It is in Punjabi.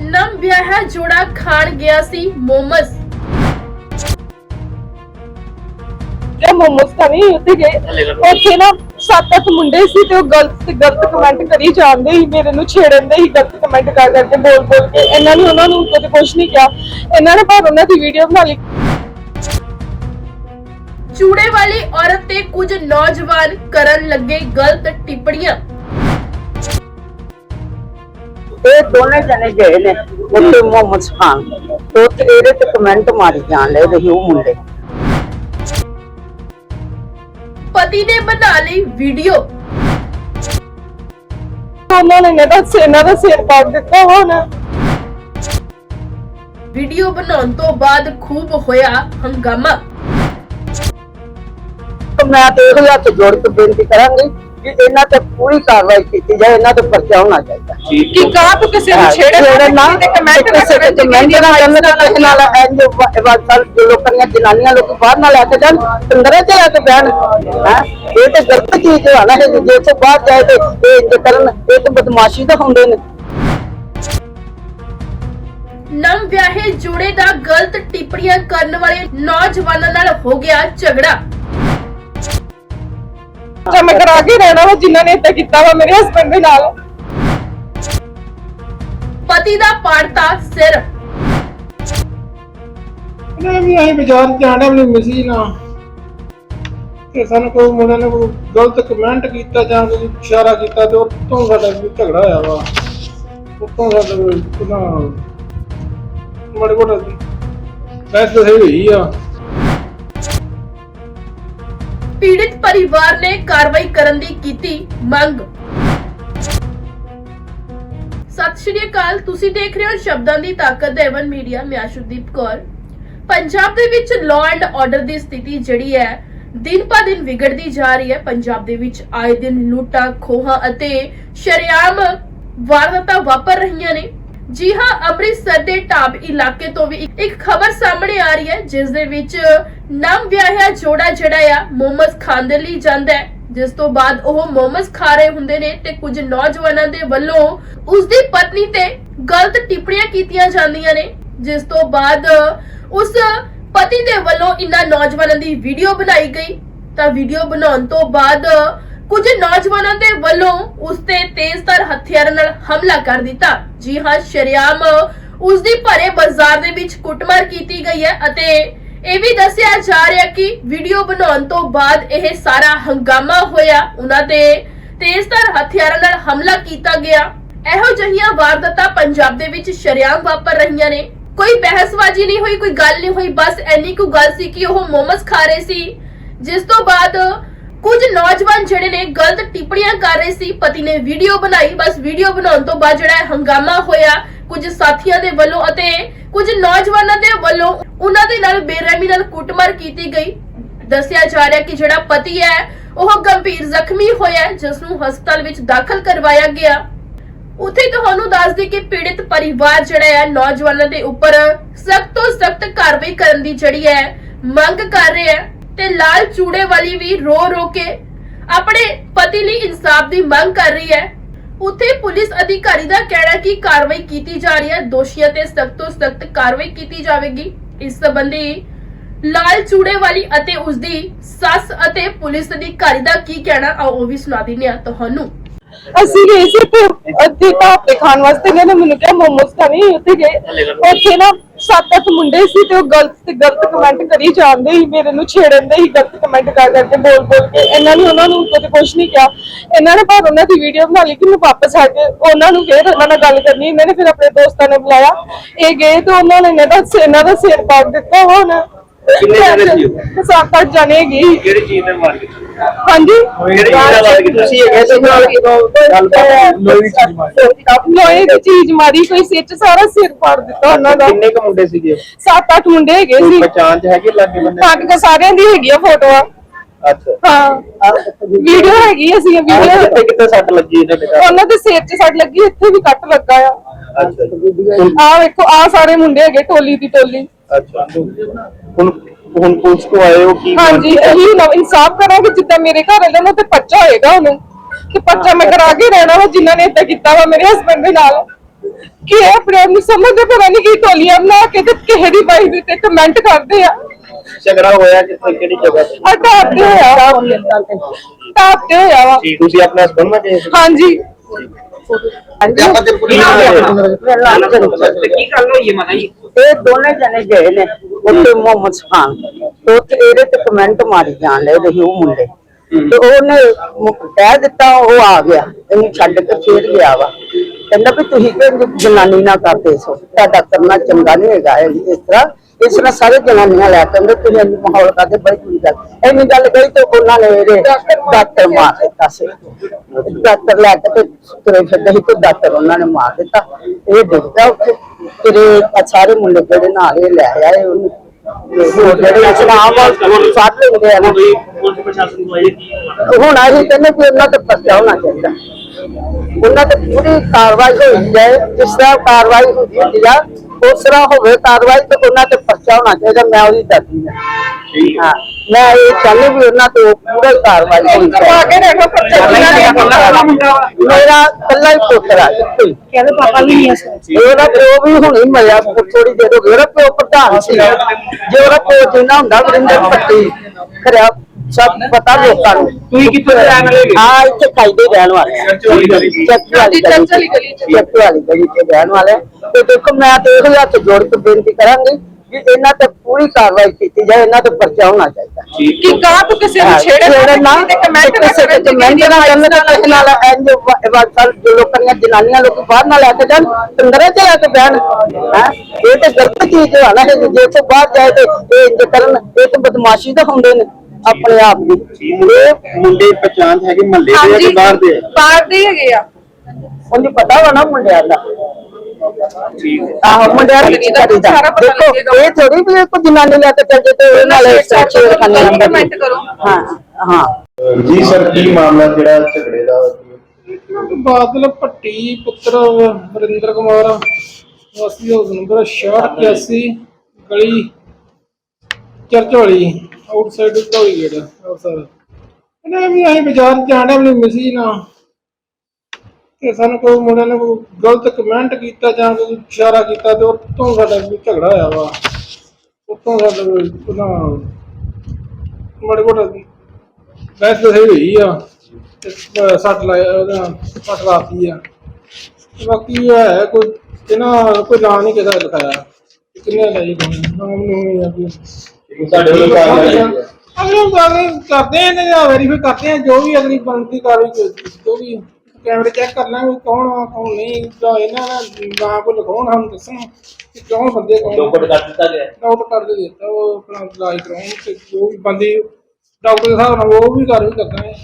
ਨਮ ਵਿਆਹਿਆ ਜੋੜਾ ਖਾਣ ਗਿਆ ਸੀ ਮੋਮਸ। ਕਿ ਮੋਮੋਸ ਖਾਣੇ ਉੱਥੇ ਗਏ ਉੱਥੇ ਨਾ ਸੱਤ ਅੱਠ ਮੁੰਡੇ ਸੀ ਤੇ ਉਹ ਗਲਤ ਤੇ ਗਲਤ ਕਮੈਂਟ ਕਰੀ ਜਾਂਦੇ ਸੀ ਮੇਰੇ ਨੂੰ ਛੇੜਨ ਦੇ ਸੀ ਗਲਤ ਕਮੈਂਟ ਕਰ ਕਰਕੇ ਬੋਲ ਬੋਲ ਕੇ। ਇਹਨਾਂ ਨੇ ਉਹਨਾਂ ਨੂੰ ਕਦੇ ਕੁਝ ਨਹੀਂ ਕਿਹਾ। ਇਹਨਾਂ ਨੇ ਪਰ ਉਹਨਾਂ ਦੀ ਵੀਡੀਓ ਬਣਾ ਲਈ। ਚੂੜੇ ਵਾਲੀ ਔਰਤ ਤੇ ਕੁਝ ਨੌਜਵਾਨ ਕਰਨ ਲੱਗੇ ਗਲਤ ਟਿੱਪਣੀਆਂ। ਇਹ ਦੋਨੇ ਜਣੇ ਗਏ ਨੇ ਉੱਥੇ ਮੁਹੰਮਦ ਖਾਨ। ਤੇ ਉੱਥੇ ਇਹਦੇ ਤੇ ਕਮੈਂਟ ਮਾਰੀ ਜਾਣ ਲਏ ਤੇ ਉਹ ਮੁੰਡੇ। ਪਤੀ ਨੇ ਬਣਾ ਲਈ ਵੀਡੀਓ ਉਹਨਾਂ ਨੇ ਦਾ ਇਹਨਾਂ ਦਾ ਸਿਰ ਪਾੜ ਦਿੱਤਾ ਹੁਣ। ਵੀਡੀਓ ਬਣਾਉਣ ਤੋਂ ਬਾਅਦ ਖੂਬ ਹੋਇਆ ਹੰਗਾਮਾ। ਮੈਂ ਤੇ ਇਹੋ ਹੱਥ ਜੋੜ ਕੇ ਬੇਨਤੀ ਕਰਾਂਗੀ ਕਿ ਇਹਨਾਂ ਤੇ ਪੂਰੀ ਕਾਰਵਾਈ ਕੀਤੀ ਜਾਏ ਇਹਨਾਂ ਤੇ ਪਰਚਾ ਹੋਣਾ ਚਾਹੀਦਾ। ਕਿ ਕਹਾ ਤੂੰ ਕਿਸੇ ਨੂੰ ਛੇੜੇ ਛੇੜੇ ਨਾ ਤੇ ਕਮੈਂਟ ਨਾ ਕਿਸੇ ਕਰਨ ਤੇ ਕਮੈਂਟ ਨਾ ਕਰਨ ਤੇ ਕਿਸੇ ਨਾਲ ਇੰਜ ਵਾਟਸਲ ਜੋ ਲੋਕਾਂ ਦੀਆਂ ਜਨਾਨੀਆਂ ਲੋਕ ਬਾਹਰ ਨਾ ਲੈ ਕੇ ਜਾਣ ਅੰਦਰੇ ਚ ਲੈ ਕੇ ਬਹਿਣ ਹੈ? ਇਹ ਤੇ ਗਲਤ ਚੀਜ਼ ਹੈ ਨਾ ਇਹ ਜੇ ਤੋਂ ਬਾਹਰ ਜਾਏ ਤੇ ਇਹ ਇੰਜ ਕਰਨ ਇਹ ਤਾਂ ਬਦਮਾਸ਼ੀ ਦਾ ਹੁੰਦੇ ਨੇ। ਨਮ ਵਿਆਹੇ ਜੋੜੇ ਦਾ ਗਲਤ ਟਿੱਪਣੀਆਂ ਕਰਨ ਵਾਲੇ ਨੌਜਵਾਨਾਂ ਨਾਲ ਹੋ ਗਿਆ ਝਗੜਾ। ਜਾਂ ਮੈਂ ਕਰਾ ਕੇ ਰਹਿਣਾ ਵਾ ਜਿਨ੍ਹਾਂ ਨੇ ਇੱਦਾਂ ਕੀਤਾ ਵਾ ਮੇਰੇ ਹਸਬੰਡ ਦੇ ਨਾਲ। ਪਤੀ ਦਾ ਪਾੜਤਾ ਸਿਰ। ਇਹਨਾਂ ਵੀ ਅਸੀਂ ਬਾਜ਼ਾਰ ਜਾਣਾ ਆਪਣੀ ਮਿਸੀ ਨਾਲ ਤੇ ਸਾਨੂੰ ਕੋਈ ਮੁੰਡੇ ਨੇ ਕੋਈ ਗਲਤ ਕਮੈਂਟ ਕੀਤਾ ਜਾਂ ਕੋਈ ਇਸ਼ਾਰਾ ਕੀਤਾ ਤੇ ਉੱਤੋਂ ਸਾਡਾ ਕੋਈ ਝਗੜਾ ਹੋਇਆ ਵਾ। ਉੱਤੋਂ ਸਾਡਾ ਕੋਈ ਨਾ ਮੜੇ ਕੋਲ ਬੈਸ ਤਾਂ ਸਹੀ ਹੋਈ ਆ। ਪਰਿਵਾਰ ਨੇ ਕਾਰਵਾਈ ਕਰਨ ਦੀ ਕੀਤੀ ਮੰਗ। ਸਤਿ ਸ਼੍ਰੀ ਅਕਾਲ, ਤੁਸੀਂ ਦੇਖ ਰਹੇ ਹੋ ਸ਼ਬਦਾਂ ਦੀ ਤਾਕਤ ਦੇਵਨ ਮੀਡੀਆ, ਮੈਂ ਆਸ਼ੂਦੀਪ ਕੌਰ। ਪੰਜਾਬ ਦੇ ਵਿੱਚ ਲਾਅ ਐਂਡ ਆਰਡਰ ਦੀ ਸਥਿਤੀ ਜਿਹੜੀ ਹੈ, ਦਿਨ ਪਾ ਦਿਨ ਵਿਗੜਦੀ ਜਾ ਰਹੀ ਹੈ। ਪੰਜਾਬ ਦੇ ਵਿੱਚ ਆਏ ਦਿਨ ਲੁੱਟਾਂ, ਖੋਹਾਂ ਅਤੇ ਸ਼ਰੇਆਮ ਵਾਰਦਾਤਾਂ ਵਾਪਰ ਰਹੀਆਂ ਨੇ। ਜੀ ਹਾਂ, ਅੰਮ੍ਰਿਤਸਰ ਦੇ ਢਾਬ ਇਲਾਕੇ ਤੋਂ ਵੀ ਇੱਕ- ਖਬਰ ਸਾਹਮਣੇ ਆ ਰਹੀ ਹੈ, ਜਿਸ ਦੇ ਵਿੱਚ ਨਵ ਵਿਆਹਿਆ ਜੋੜਾ ਜਿਹੜਾ ਆ, ਮੋਮਸ ਖਾਣ ਦੇ ਲਈ ਜਾਂਦਾ ਹੈ। ਜਿਸ ਤੋਂ ਬਾਅਦ ਉਹ ਮੋਮਸ ਖਾ ਰਹੇ ਹੁੰਦੇ ਨੇ ਤੇ ਕੁਝ ਨੌਜਵਾਨਾਂ ਦੇ ਵੱਲੋਂ ਉਸ ਦੀ ਪਤਨੀ ਤੇ ਗਲਤ ਟਿੱਪਣੀਆਂ ਕੀਤੀਆਂ ਜਾਂਦੀਆਂ ਨੇ, ਜਿਸ ਤੋਂ ਬਾਅਦ ਉਸ ਪਤੀ ਦੇ ਵੱਲੋਂ ਇਨ੍ਹਾਂ ਨੌਜਵਾਨਾਂ ਦੀ ਵੀਡੀਓ ਬਣਾਈ ਗਈ। ਤਾਂ ਵੀਡੀਓ ਬਣਾਉਣ ਤੋਂ ਬਾਅਦ ਕੁਝ ਨੌਜਵਾਨਾਂ ਦੇ ਵੱਲੋਂ ਉਸ ਤੇ ਤੇਜ਼ਧਾਰ ਹਥਿਆਰਾਂ ਨਾਲ ਹਮਲਾ ਕਰ ਦਿੱਤਾ। ਜੀ ਹਾਂ, ਸ਼ਰਿਆਮ ਉਸ ਦੀ ਭਰੇ ਬਾਜ਼ਾਰ ਦੇ ਵਿੱਚ ਕੁੱਟਮਾਰ ਕੀਤੀ ਗਈ ਹੈ ਅਤੇ ਇਹ ਵੀ ਦੱਸਿਆ ਜਾ ਰਿਹਾ ਕਿ ਵੀਡੀਓ ਬਣਾਉਣ ਤੋਂ ਬਾਅਦ ਇਹ ਸਾਰਾ ਹੰਗਾਮਾ ਹੋਇਆ। ਉਹਨਾਂ ਤੇ ਤੇਜ਼ਧਾਰ ਹਥਿਆਰਾਂ ਨਾਲ ਹਮਲਾ ਕੀਤਾ ਗਿਆ। ਇਹੋ ਜਿਹੀਆਂ ਵਾਰਦਾਤਾਂ ਪੰਜਾਬ ਦੇ ਵਿੱਚ ਸ਼ਰਿਆਮ ਵਾਪਰ ਰਹੀਆਂ ਨੇ। ਕੋਈ ਬਹਿਸਬਾਜ਼ੀ ਨਹੀਂ ਹੋਈ, ਕੋਈ ਗੱਲ ਨਹੀਂ ਹੋਈ। ਬਸ ਐਨੀ ਕੁ ਗੱਲ ਸੀ ਕਿ ਉਹ ਮੋਮਸ ਖਾ ਰਹੇ ਸੀ, ਜਿਸ ਤੋਂ ਬਾਅਦ ਕੁਝ ਨੌਜਵਾਨ ਜਿਹੜੇ ਨੇ ਗਲਤ ਟਿੱਪਣੀਆਂ ਕਰ ਰਹੇ ਸੀ ਪਤੀ ਨੇ ਵੀਡੀਓ ਬਣਾਈ ਬਸ ਵੀਡੀਓ ਬਣਾਉਣ ਤੋਂ ਬਾਅਦ ਜਿਹੜਾ ਹੰਗਾਮਾ ਹੋਇਆ ਕੁਝ ਸਾਥੀਆਂ ਦੇ ਵੱਲੋਂ ਅਤੇ ਕੁਝ ਨੌਜਵਾਨਾਂ ਦੇ ਵੱਲੋਂ ਉਹਨਾਂ ਦੇ ਨਾਲ ਬੇਰਹਿਮੀ ਨਾਲ ਕੁੱਟਮਾਰ ਕੀਤੀ ਗਈ। ਦੱਸਿਆ ਜਾ ਰਿਹਾ ਕਿ ਜਿਹੜਾ ਪਤੀ ਹੈ ਉਹ ਗੰਭੀਰ ਜ਼ਖਮੀ ਹੋਇਆ ਹੈ, ਜਿਸ ਨੂੰ ਹਸਪਤਾਲ ਵਿੱਚ ਦਾਖਲ ਕਰਵਾਇਆ ਗਿਆ। ਉੱਥੇ ਤੁਹਾਨੂੰ ਦੱਸ ਦੇ ਕਿ ਪੀੜਿਤ ਪਰਿਵਾਰ ਜਿਹੜਾ ਹੈ ਨੌਜਵਾਨਾਂ ਦੇ ਉੱਪਰ ਸਖਤ ਤੋਂ ਸਖਤ ਕਾਰਵਾਈ ਕਰਨ ਦੀ ਜਿਹੜੀ ਹੈ ਮੰਗ ਕਰ ਰਿਹਾ ਹੈ। ਤੇ ਲਾਲ ਚੂੜੇ ਵਾਲੀ ਵੀ ਰੋ ਰੋ ਕੇ ਆਪਣੇ ਪਤੀ ਲਈ ਇਨਸਾਫ ਦੀ ਮੰਗ ਕਰ ਰਹੀ ਹੈ। ਉੱਥੇ ਪੁਲਿਸ ਅਧਿਕਾਰੀ ਦਾ ਕਹਿਣਾ ਕਿ ਕਾਰਵਾਈ ਕੀਤੀ ਜਾ ਰਹੀ ਹੈ। ਦੋਸ਼ੀਆਂ ਤੇ ਸਖਤ ਤੋਂ ਸਖਤ ਕਾਰਵਾਈ ਕੀਤੀ ਜਾਵੇਗੀ। ਇਸ ਸੰਬੰਧੀ ਲਾਲ ਚੂੜੇ ਵਾਲੀ ਅਤੇ ਉਸਦੀ ਸੱਸ ਅਤੇ ਪੁਲਿਸ ਅਧਿਕਾਰੀ ਦਾ ਕੀ ਕਹਿਣਾ, ਆਓ ਉਹ ਵੀ ਸੁਣਾ ਦਿੰਦੇ ਹਾਂ ਤੁਹਾਨੂੰ। ਅਸੀਂ ਗਏ ਸੀ ਤੇ ਅੱਧੇ ਢਾਬੇ ਖਾਣ ਵਾਸਤੇ ਇਹਨਾਂ ਨੇ। ਮੈਨੂੰ ਕਿਹਾ ਮੋਮੋਸ ਖਾਣੇ ਉੱਥੇ ਗਏ। ਉੱਥੇ ਨਾ ਸੱਤ ਅੱਠ ਮੁੰਡੇ ਸੀ ਤੇ ਉਹ ਗਲਤ ਤੇ ਗਲਤ ਕਮੈਂਟ ਕਰੀ ਜਾਂਦੇ ਸੀ, ਮੇਰੇ ਨੂੰ ਛੇੜਨ ਦੇ ਹੀ ਗਲਤ ਕਮੈਂਟ ਕਰ ਕਰਕੇ ਬੋਲ ਬੋਲ ਕੇ। ਇਹਨਾਂ ਨੇ ਉਹਨਾਂ ਨੂੰ ਕਦੇ ਕੁਝ ਨਹੀਂ ਕਿਹਾ। ਇਹਨਾਂ ਨੇ ਪਰ ਉਹਨਾਂ ਦੀ ਵੀਡੀਓ ਬਣਾ ਲਈ ਕਿ ਮੈਂ ਵਾਪਸ ਆ ਕੇ ਉਹਨਾਂ ਨੂੰ ਫੇਰ ਉਹਨਾਂ ਨਾਲ ਗੱਲ ਕਰਨੀ। ਇਹਨਾਂ ਨੇ ਫਿਰ ਆਪਣੇ ਦੋਸਤਾਂ ਨੂੰ ਬੁਲਾਇਆ। ਇਹ ਗਏ ਤੇ ਉਹਨਾਂ ਨੇ ਇਹਨਾਂ ਦਾ ਇਹਨਾਂ ਦਾ ਸਿਰ ਪਾੜ ਦਿੱਤਾ ਹੁਣ। ਕਿੰਨੇ ਜਣੇ ਸੀ? ਉਹ? ਸੱਤ ਅੱਠ ਜਣੇ ਹੈਗੇ। ਸੀ। ਕਿਹੜੀ ਚੀਜ਼ ਨੇ ਮਾਰ ਕੀਤੀ ਹਾਂਜੀ? ਕਿਹੜੀ ਚੀਜ਼ ਨਾਲ ਮਾਰ ਕੀਤੀ ਤੁਸੀਂ ਹੈਗੇ ਤੇ ਨਾਲ? ਗੱਲਬਾਤ ਲੋਹੀ ਚੀਜ਼ ਮਾਰੀ। ਲੋਹੇ ਦੀ ਚੀਜ਼ ਮਾਰੀ ਕੋਈ ਸਿਰ ਚ ਸਾਰਾ ਸਿਰ ਪਾੜ ਦਿੱਤਾ ਉਹਨਾਂ ਦਾ। ਕਿੰਨੇ ਕ ਮੁੰਡੇ ਸੀਗੇ? ਸੱਤ ਅੱਠ ਮੁੰਡੇ ਹੈਗੇ ਸੀ। ਪਛਾਣ ਚ ਹੈਗੇ ਲੱਗੇ ਬੰਦੇ? ਸਾਡੇ ਕੋਲ ਸਾਰਿਆਂ ਦੀ ਹੈਗੀਆਂ ਫੋਟੋਆਂ। ਅੱਛਾ। ਹਾਂ। ਵੀਡੀਓ ਹੈਗੀ ਅਸੀਂ ਕਿੱਥੇ ਵੀਡੀਓ। ਕਿੱਥੇ ਸੱਟ ਲੱਗੀ ਇਹਦੇ ਤੇ? ਉਹਨਾਂ ਦੇ ਸਿਰ 'ਚ ਸੱਟ ਲੱਗੀ ਇੱਥੇ ਵੀ ਕੱਟ ਲੱਗਾ ਆ। ਅੱਛਾ। ਆਹ ਵੇਖੋ ਆਹ ਸਾਰੇ ਮੁੰਡੇ ਹੈਗੇ ਟੋਲੀ ਦੀ ਟੋਲੀ। ਅੱਛਾ। ਹੁਣ ਹੁਣ ਪੁਲਿਸ ਕੋ ਆਏ ਹੋ ਕੀ ਹਾਂਜੀ ਇਹੀ ਨਾ ਇਨਸਾਫ ਕਰਾਂਗੇ ਜਿੱਦਾਂ ਮੇਰੇ ਘਰ ਵਾਲੇ ਨੂੰ ਤੇ ਪੱਚਾ ਹੋਏਗਾ ਉਹਨੂੰ। ਕਿ ਪੱਚਾ ਮੈਂ ਕਰਾ ਕੇ ਰਹਿਣਾ ਵਾ ਜਿਨ੍ਹਾਂ ਨੇ ਏਦਾਂ ਕੀਤਾ ਵਾ ਮੇਰੇ ਹਸਬੰਡ ਦੇ ਨਾਲ। ਕਿ ਇਹ ਆਪਣੇ ਆਪ ਨੂੰ ਸਮਝਦੇ ਪਤਾ ਨਹੀਂ ਕੀ ਟੋਲੀਆਂ ਬਣਾ ਕੇ ਤੇ ਕਿਸੇ ਦੀ ਬਾਈ ਦੇ ਉੱਤੇ ਕਮੈਂਟ ਕਰਦੇ ਆ। ਝਗੜਾ ਹੋਇਆ ਕਿੱਥੇ ਕਿਹੜੀ ਜਗ੍ਹਾ ਤੇ? ਆ ਟਾਪ ਤੇ ਹੋਇਆ ਟਾਪ ਤੇ ਹੋਇਆ ਵਾ। ਤੁਸੀਂ ਆਪਣੇ ਹਸਬੰਦ ਨਾਲ ਗਏ ਸੀ? ਹਾਂਜੀ। ਕੀ ਗੱਲ ਹੋਈ ਹੈ ਮਾਤਾ ਜੀ ਇਹ ਦੋਨੇ ਜਣੇ ਗਏ ਨੇ, ਉੱਥੇ ਮੁਹੰਮਦ ਖਾਨ ਤੇ ਉੱਥੇ ਇਹਦੇ ਤੇ ਕਮੈਂਟ ਮਾਰੀ ਜਾਣ ਲਏ ਰਹੇ ਉਹ ਮੁੰਡੇ। ਤੇ ਉਹਨੇ ਮੁ- ਕਹਿ ਦਿੱਤਾ ਉਹ ਆ ਗਿਆ, ਇਹਨੂੰ ਛੱਡ ਕੇ ਫੇਰ ਗਿਆ ਵਾ। ਕਹਿੰਦਾ ਵੀ ਤੁਸੀਂ ਕਿ ਜਨਾਨੀ ਨਾ ਕਰਦੇ ਸੋ ਤੁਹਾਡਾ ਕਰਨਾ ਚੰਗਾ ਨਹੀਂ ਹੈਗਾ ਇਹ- ਇਸ ਤਰ੍ਹਾਂ ਇਸ ਤਰ੍ਹਾਂ ਸਾਰੇ ਜਨਾਨੀਆਂ ਲੈ ਕੇ ਆਉਂਦੇ, ਤੁਸੀਂ ਇੰਝ ਮਾਹੌਲ ਕਰਦੇ, ਬੜੀ ਬੁਰੀ ਗੱਲ। ਇੰਨੀ ਗੱਲ ਕਹੀ ਤੇ ਉਹਨਾਂ ਨੇ ਇਹਦੇ ਦਾਤਰ ਮਾਰ ਦਿੱਤਾ ਸੀ। ਦਾਤਰ ਲੈ ਕੇ ਤੇ ਤੁਰੇ ਫਿਰਦੇ ਸੀ ਤੇ ਦਾਤਰ ਉਹਨਾਂ ਨੇ ਮਾਰ ਦਿੱਤਾ। ਇਹ ਡਿੱਗਦਾ ਉੱਥੇ। ਫਿਰ ਸਾਰੇ ਮੁੰਡੇ ਜਿਹੜੇ ਨਾਲ ਇਹ ਲੈ ਆਏ, ਉਹਨੂੰ ਹੁਣ ਅਸੀਂ ਕਹਿੰਦੇ ਕਿ ਉਹਨਾਂ ਤੇ ਪਰਚਾ ਹੋਣਾ ਚਾਹੀਦਾ। ਉਹਨਾਂ ਤੇ ਪੂਰੀ ਕਾਰਵਾਈ ਹੋਈ ਜਾਏ, ਜਿਸ ਤਰ੍ਹਾਂ ਕਾਰਵਾਈ ਹੁੰਦੀ ਹੁੰਦੀ ਆ ਉਸ ਤਰ੍ਹਾਂ ਹੋਵੇ ਕਾਰਵਾਈ ਤੇ ਉਹਨਾਂ ਤੇ ਪਰਚਾ ਹੋਣਾ ਚਾਹੀਦਾ ਮੈਂ ਉਹਦੀ ਦਾਦੀ ਹਾਂ। ਮੈਂ ਇਹ ਚਾਹੁੰਦੀ ਵੀ ਉਹਨਾਂ ਤੇ ਪੂਰੀ ਕਾਰਵਾਈ ਹੋਣੀ ਚਾਹੀਦੀ। ਮੇਰਾ ਕੱਲਾ ਹੀ ਪੁੱਤਰ ਆ ਕਹਿੰਦੇ ਪਾਪਾ ਵੀ ਨਹੀਂ ਹੈ ਉਹਦਾ ਪਿਓ ਵੀ ਹੁਣੇ ਹੀ ਮਰਿਆ ਥੋੜੀ ਦੇਰ ਹੋ ਗਈ ਉਹਦਾ ਪਿਓ ਪ੍ਰਧਾਨ ਸੀ। ਜੇ ਉਹਦਾ ਪਿਓ ਜਿੰਨਾ ਹੁੰਦਾ ਵਰਿੰਦਰ ਪੱਟੀ ਖਰਿਆ ਸਭ ਪਤਾ ਲੋਕਾਂ ਨੂੰ ਤੁਸੀਂ ਕਿੱਥੋਂ ਦੇ ਰਹਿਣ ਵਾਲੇ ਹੈਗੇ? ਹਾਂ ਇੱਥੇ ਖਾਈ ਦੇ ਰਹਿਣ ਵਾਲੇ ਆ। ਚਰਚ ਵਾਲੀ ਗਲੀ ਚ। ਚੱਕ ਵਾਲੀ ਗਲੀ ਚੱਕ ਵਾਲੀ ਗਲੀ ਚ। ਚੱਕ ਵਾਲੀ ਗਲੀ ਚ ਰਹਿਣ ਵਾਲੇ ਆ। ਤੇ ਦੇਖੋ ਮੈਂ ਤੇ ਇਹੋ ਹੱਥ ਜੋੜ ਕੇ ਬੇਨਤੀ ਕਰਾਂਗੀ ਕਿ ਇਹਨਾਂ ਤੇ ਪੂਰੀ ਕਾਰਵਾਈ ਕੀਤੀ ਜਾਏ ਇਹਨਾਂ ਤੇ ਪਰਚਾ ਹੋਣਾ ਚਾਹੀਦਾ ਠੀਕ ਕਿ ਕਾ ਤੂੰ ਕਿਸੇ ਨੂੰ ਛੇੜੇ ਛੇੜੇ ਨਾ ਤੇ ਕਮੈਂਟ ਕਿਸੇ ਤੇ ਕਮੈਂਟ ਨਾ ਕਰਨ ਤੇ ਕਿਸੇ ਨਾਲ ਇੰਜ ਵਾਟਸਐਪ ਜੋ ਲੋਕਾਂ ਦੀਆਂ ਜਨਾਨੀਆਂ ਲੋਕ ਬਾਹਰ ਨਾ ਲੈ ਕੇ ਜਾਣ ਅੰਦਰੇ ਚ ਲੈ ਕੇ ਬਹਿਣ ਹੈ ਇਹ ਤੇ ਗਲਤ ਚੀਜ਼ ਹੈ ਨਾ ਇਹ ਜੇ ਤੋਂ ਬਾਹਰ ਜਾਏ ਤੇ ਇਹ ਇੰਜ ਕਰਨ ਇਹ ਤੇ ਬਦਮਾਸ਼ੀ ਤਾਂ ਹੁੰਦੇ ਨੇ ਆਪਣੇ ਆਪ ਦੀ। ਇਹ ਮੁੰਡੇ ਪਛਾਣ ਹੈਗੇ ਮਹੱਲੇ ਬਾਹਰ ਦੇ ਹੈਗੇ ਆ। ਉਹਨੂੰ ਪਤਾ ਵਾ ਨਾ ਮੁੰਡਿਆਂ ਦਾ। ਠੀਕ ਹੈ। ਆਹੋ ਮੁੰਡਿਆਂ ਦਾ ਕੀ ਕਰੀਦਾ ਸਾਰਾ ਪਤਾ ਦੇਖੋ ਲੱਗੇਗਾ। ਇਹ ਥੋੜੀ ਵੀ ਕੋਈ ਜਨਾਨੀ ਲੈ ਕੇ ਚੱਲ ਜੇ ਤੇ ਉਹ ਨਾਲੇ ਸੱਚੇ ਖਾਨੇ ਕਮੈਂਟ ਕਰੋ। ਹਾਂ ਹਾਂ। ਜੀ ਸਰ ਕੀ ਮਾਮਲਾ ਜਿਹੜਾ ਝਗੜੇ ਦਾ? ਬਾਦਲ ਭੱਟੀ ਪੁੱਤਰ ਵਰਿੰਦਰ ਕੁਮਾਰ ਵਾਸੀ ਹਾਊਸ ਨੰਬਰ 6681 ਗਲੀ ਚਰਚ ਵਾਲੀ ਆਊਟਸਾਈਡ ਧੌਲੀ ਗੇਟ ਆਊਟਸਾਈਡ ਇਹਨੇ ਵੀ ਅਸੀਂ ਬਾਜ਼ਾਰ ਜਾਣਾ ਆਪਣੀ ਮਿਸੀ ਨਾਲ ਤੇ ਸਾਨੂੰ ਕੋਈ ਮੁੰਡੇ ਨੇ ਕੋਈ ਗਲਤ ਕਮੈਂਟ ਕੀਤਾ ਜਾਂ ਕੋਈ ਇਸ਼ਾਰਾ ਕੀਤਾ ਤੇ ਉੱਤੋਂ ਸਾਡਾ ਕੋਈ ਝਗੜਾ ਹੋਇਆ ਵਾ। ਉੱਤੋਂ ਸਾਡਾ ਕੋਈ ਉਹਨਾਂ ਮਾੜੇ ਮੋਟੇ ਬਹਿਸ ਬਸਈ ਹੋਈ ਆ ਤੇ ਸੱਟ ਲਾਇਆ, ਉਹਦਾ ਸੱਟ ਲਾਤੀ ਆ। ਬਾਕੀ ਹੈ ਕੋਈ ਇਹਨਾਂ ਕੋਈ ਨਾਂ ਨਹੀਂ ਕਿਸੇ ਦਾ ਲਿਖਾਇਆ। ਕਿੰਨੇ ਲਾਈ ਨਾਮ ਨਹੀਂ ਆ ਸਾਡੇ ਵੱਲੋਂ ਕਾਰਵਾਈ ਹੋਈ ਹੈ। ਅਗਲੇ ਗੱਲ ਕਰਦੇ ਆ ਨੇ ਵੈਰੀਫਾਈ ਕਰਦੇ ਆ ਜੋ ਵੀ ਅਗਲੀ ਬਣਦੀ ਕਾਰਵਾਈ ਕੋਈ- ਜੋ ਵੀ ਕੈਮਰੇ ਚੈੱਕ ਕਰ ਲਾਂਗੇ ਵੀ ਕੌਣ ਆ ਕੌਣ ਨਹੀਂ ਜਾਂ ਇਹਨਾਂ ਨੇ ਨਾਂ ਕੋ ਲਿਖਾਉਣ ਸਾਨੂੰ ਦੱਸਣ ਕਿ ਕੌਣ ਬੰਦੇ ਕੌਣ ਲੋਕਟ ਕਰ ਦਿੱਤਾ ਗਿਆ। ਡਾਕਟਰ ਕਰ ਦੇ ਦਿੱਤਾ ਉਹ ਆਪਣਾ ਇਲਾਜ ਕਰਾਉਣ ਤੇ ਜੋ ਵੀ ਬੰਦੇ ਡਾਕਟਰ ਦੇ ਹਿਸਾਬ ਨਾਲ ਉਹ ਵੀ ਕਾਰਵਾਈ ਕਰਦਾ ਹੈ।